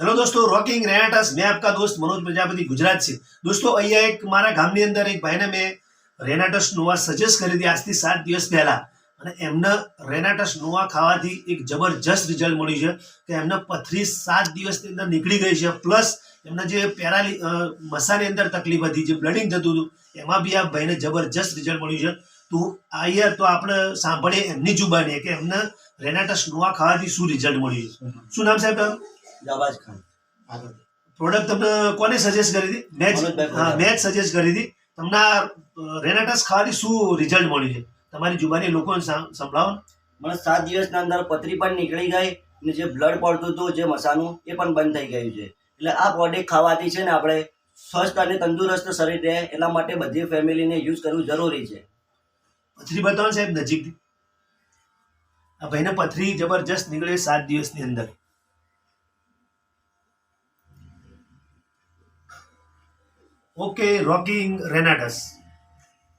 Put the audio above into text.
Hello દોસ્તો, rocking રેનાટસ મેં આપકા દોસ્ત મનોજ પ્રજાપતિ ગુજરાત છે દોસ્તો, અહીંયા એક મારા ગામની અંદર એક ભાઈને મેં રેનાટસ નોવા સજેસ્ટ કરી હતી આજથી સાત દિવસ પહેલા. અને એમને રેનાટસ નોવા ખાવાથી એક જબરજસ્ત રિઝલ્ટ મળ્યું છે કે એમને પથરી સાત દિવસની અંદર નીકળી ગઈ છે. પ્લસ એમને જે પેરાલી મસાની અંદર તકલીફ હતી, જે બ્લડિંગ થતું હતું, એમાં બી આ ભાઈને જબરજસ્ત રિઝલ્ટ મળ્યું છે. તો અહીંયા તો આપણે સાંભળીએ એમની જુબાની કે એમને રેનાટસ નોવા ખાવાથી શું રિઝલ્ટ મળ્યું છે. શું નામ સાહેબ જવાજ ખાન પ્રોડક્ટ તમને કોને સજેસ્ટ કરી હતી? મેચ હા મેચ સજેસ્ટ કરી હતી. તમને રેનાટસ ખાવાની શું રિઝલ્ટ મળ્યું છે? તમારી જુબાની લોકોને સંભળાવો. મને સાત દિવસના અંદર પથરી પણ નીકળી ગઈ અને જે બ્લડ પડતું હતું જે મસાનું એ પણ બંધ થઈ ગયું છે. એટલે આ પ્રોડક્ટ ખાવાથી છે ને આપણે સ્વસ્થ અને તંદુરસ્ત શરીર રહે એટલા માટે બધી ફેમિલીને યુઝ કરવું જરૂરી છે. પથરી બતાવો સાહેબ નજીકથી. આ ભાઈને પથરી જબરજસ્ત નીકળે સાત દિવસની અંદર. Okay rocking રેનાટસ